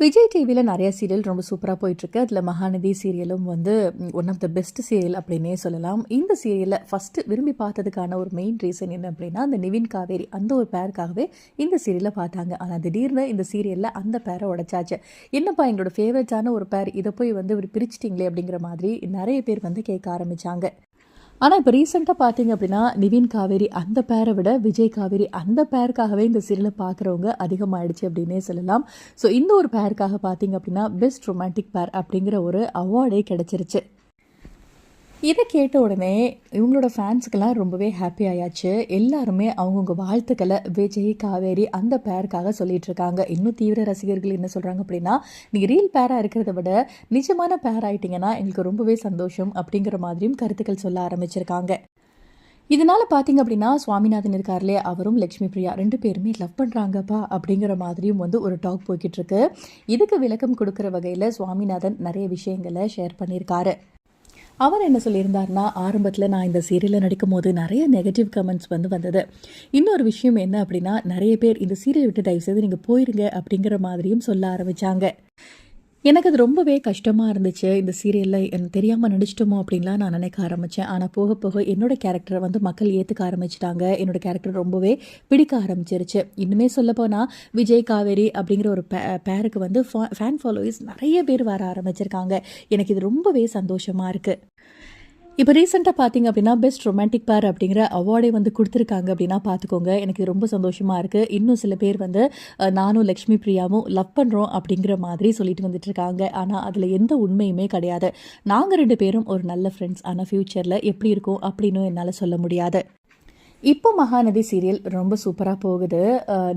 விஜய் டிவியில் நிறைய சீரியல் ரொம்ப சூப்பராக போயிட்டுருக்கு. அதில் மகாநதி சீரியலும் வந்து one of the best serial அப்படின்னே சொல்லலாம். இந்த சீரியலை ஃபஸ்ட்டு விரும்பி பார்த்ததுக்கான ஒரு மெயின் ரீசன் என்ன அப்படின்னா அந்த நிவின் காவேரி அந்த ஒரு பேருக்காகவே இந்த சீரியலை பார்த்தாங்க. ஆனால் திடீர்னு இந்த சீரியலில் அந்த பேரை உடைச்சாச்சு. என்னப்பா எங்களோட ஃபேவரட்டான ஒரு பேர் இதை போய் வந்து ஒரு பிரிச்சிட்டிங்களே அப்படிங்கிற மாதிரி நிறைய பேர் வந்து கேட்க ஆரம்பித்தாங்க ஆனால் இப்போ ரீசெண்டாக பார்த்தீங்க அப்படின்னா நிவின் காவேரி அந்த பேரை விட விஜய் காவேரி அந்த பேருக்காகவே இந்த சீரியலை பார்க்குறவங்க அதிகமாகிடுச்சு அப்படின்னே சொல்லலாம். ஸோ இந்த ஒரு பேருக்காக பார்த்தீங்க அப்படின்னா பெஸ்ட் ரொமான்டிக் பேர் அப்படிங்கிற ஒரு அவார்டே கிடச்சிருச்சு. இதை கேட்ட உடனே இவங்களோட ஃபேன்ஸுக்கெல்லாம் ரொம்பவே ஹாப்பி ஆயாச்சு. எல்லாருமே அவங்கவுங்க வாழ்த்துக்களை விஜய் காவேரி அந்த பேருக்காக சொல்லிட்டு இருக்காங்க இன்னும் தீவிர ரசிகர்கள் என்ன சொல்கிறாங்க அப்படின்னா நீங்கள் ரீல் பேராக இருக்கிறத விட நிஜமான பேர் ஆயிட்டீங்கன்னா எங்களுக்கு ரொம்பவே சந்தோஷம் அப்படிங்கிற மாதிரியும் கருத்துக்கள் சொல்ல ஆரம்பிச்சிருக்காங்க. இதனால் பார்த்தீங்க அப்படின்னா சுவாமிநாதன் இருக்கார்லே அவரும் லக்ஷ்மி பிரியா ரெண்டு பேருமே லவ் பண்ணுறாங்கப்பா அப்படிங்கிற மாதிரியும் வந்து ஒரு டாக் போய்கிட்டு இருக்கு. இதுக்கு விளக்கம் கொடுக்குற வகையில் சுவாமிநாதன் நிறைய விஷயங்களை ஷேர் பண்ணியிருக்காரு. அவர் என்ன சொல்லியிருந்தார்னா ஆரம்பத்தில் நான் இந்த சீரியலில் நடிக்கும் போது நிறைய நெகட்டிவ் கமெண்ட்ஸ் வந்து வந்தது. இன்னொரு விஷயம் என்ன அப்படின்னா நிறைய பேர் இந்த சீரியல் விட்டு தயவுசெய்து நீங்கள் போயிருங்க அப்படிங்கிற மாதிரியும் சொல்ல ஆரம்பித்தாங்க எனக்கு அது ரொம்பவே கஷ்டமாக இருந்துச்சு. இந்த சீரியலில் எனக்கு தெரியாமல் நடிச்சிட்டோமோ அப்படின்லாம் நான் நினைக்க ஆரம்பித்தேன் ஆனால் போக போக என்னோடய கேரக்டரை வந்து மக்கள் ஏற்றுக்க ஆரம்பிச்சிட்டாங்க. என்னோடய கேரக்டர் ரொம்பவே பிடிக்க ஆரம்பிச்சிருச்சு. இன்னுமே சொல்லப்போனால் விஜய் காவேரி அப்படிங்கிற ஒரு பே பேருக்கு வந்து ஃபேன் ஃபாலோவர்ஸ் நிறைய பேர் வர ஆரம்பிச்சிருக்காங்க. எனக்கு இது ரொம்பவே சந்தோஷமாக இருக்குது இப்போ ரீசெண்டாக பார்த்தீங்க அப்படின்னா பெஸ்ட் ரொமான்டிக் பேர் அப்படிங்கிற அவார்டே வந்து கொடுத்துருக்காங்க அப்படின்னா பார்த்துக்கோங்க. எனக்கு இது ரொம்ப சந்தோஷமாக இருக்குது இன்னும் சில பேர் வந்து நானும் லக்ஷ்மி பிரியாவும் லவ் பண்ணுறோம் அப்படிங்கிற மாதிரி சொல்லிட்டு வந்துட்டு இருக்காங்க ஆனால் அதில் எந்த உண்மையுமே கிடையாது. நாங்கள் ரெண்டு பேரும் ஒரு நல்ல ஃப்ரெண்ட்ஸ் ஆனால் ஃப்யூச்சரில் எப்படி இருக்கும் அப்படின்னு என்னால் சொல்ல முடியாது. இப்போ மகாநதி சீரியல் ரொம்ப சூப்பராக போகுது.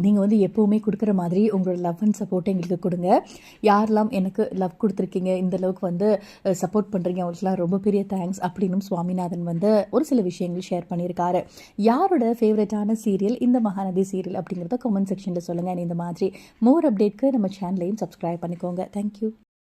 நீங்கள் வந்து எப்போவுமே கொடுக்குற மாதிரி உங்களோட லவ் அண்ட் சப்போர்ட்டை எங்களுக்கு கொடுங்க. யாரெல்லாம் எனக்கு லவ் கொடுத்துருக்கீங்க இந்த அளவுக்கு வந்து சப்போர்ட் பண்ணுறீங்க அவங்களுக்குலாம் ரொம்ப பெரிய தேங்க்ஸ் அப்படின்னும் சுவாமிநாதன் வந்து ஒரு சில விஷயங்கள் ஷேர் பண்ணியிருக்காரு. யாரோட ஃபேவரட்டான சீரியல் இந்த மகாநதி சீரியல் அப்படிங்கிறத கமெண்ட் செக்ஷனில் சொல்லுங்கள் இந்த மாதிரி மோர் அப்டேட்க்கு நம்ம சேனலையும் சப்ஸ்கிரைப் பண்ணிக்கோங்க. தேங்க்யூ